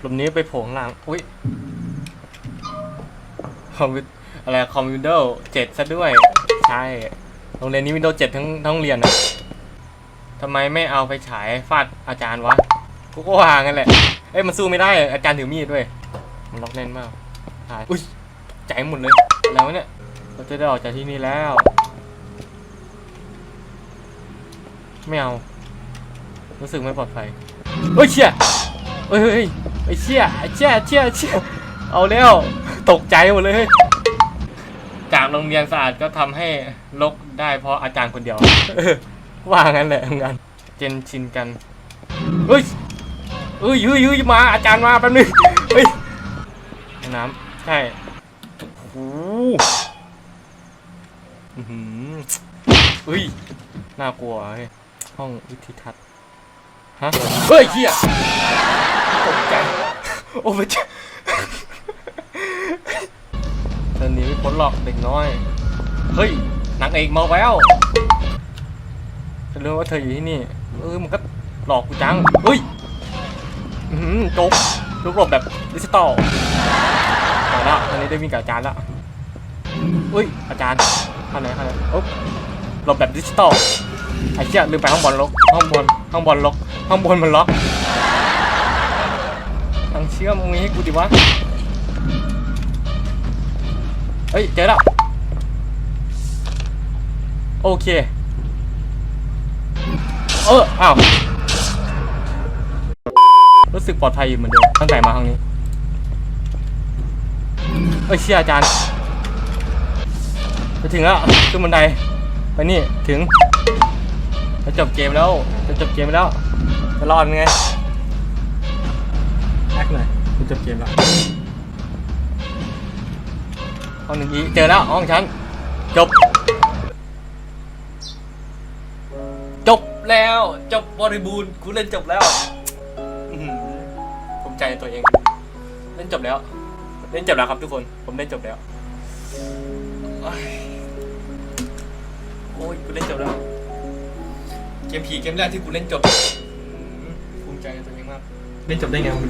หลุมนี้ไปโผล่ข้างล่างอุ้ยคอมพิวอะไรคอมพิวเตอร์เจ็ดซะด้วย ใช่ โรงเรียนนี้วินโดว์เจ็ดทั้งทั้งเรียนอะทำไมไม่เอาไปฉายฟาดอาจารย์วะ กูก็วางกันแหละ เอ้ยมันสู้ไม่ได้ อาจารย์ถือมีดด้วย มันล็อกแน่นมากหายอุ้ยใจหมดเลย แล้วเนี่ย เราจะได้ออกจากที่นี่แล้ว ไม่เอา รู้สึกไม่ปลอดภัยเฮ้ยเชี่ยเฮ้ยเฮ้ยเฮ้ย ไอ้เชี่ยไอ้เชี่ยเชี่ยเชี่ยเอาแล้วตกใจหมดเลยเฮ้ยจากโรงเรียนสะอาดก็ทำให้ลกได้เพราะอาจารย์คนเดียวเออว่างั้นแหละงานเจนชินกันเฮ้ยเฮ้ยเฮ้ยเฮ้ยมาอาจารย์มาแป๊บนึงเฮ้ยห้องน้ำใช่โอ้โหอื้อหือเฮ้ยน่ากลัวเฮ้ยห้องวิธีทัศน์ฮะเฮ้ยเฮีย ตกใจ โอ้พระเจ้าเธอหนีไม่พ้นหรอกเด็กน้อย เฮ้ยนางเอกมาแววฉันรู้ว่าเธออยู่ที่นี่ เออมันก็หลอกกูจัง เฮ้ยอือหือจกลูกหลบแบบดิจิตอลมาละอันนี้ได้วิ่งกับอาจารย์ละอุ้ย อาจารย์ข้างไหนข้างไหนโอ๊บหลบแบบดิจิตอลไอ้เหี้ยลืมไปห้องบอลล็อกห้องบอลห้องบอลล็อกห้องบอลมันล็อก ชื่อมมึงให้กูดิวะ เฮ้ย เจอแล้ว โอเค เออ อ้าว รู้สึกปลอดภัยอยู่เหมือนเดิมตั้งแต่มาครั้งนี้ เอ้ยเชี่ยอาจารย์ จะถึงแล้วขึ้นบันได ไปนี่ ถึง จะจบเกมแล้ว จะจบเกมแล้ว จะรอดไง จะจบเกมแล้วห้องหนึ่งอีเจอแล้วห้องฉันจบ จบแล้ว จบบริบูรณ์กูเล่นจบแล้วอื้อหือภูมิใจในตัวเอง เล่นจบแล้ว เล่นจบแล้วครับทุกคน ผมเล่นจบแล้วโอ้ยโอ้ยกูเล่นจบแล้ว เกมผีเกมแรกที่กูเล่นจบอื้อหือภูมิใจในตัวเองมาก เล่นจบได้ไงไม่รู้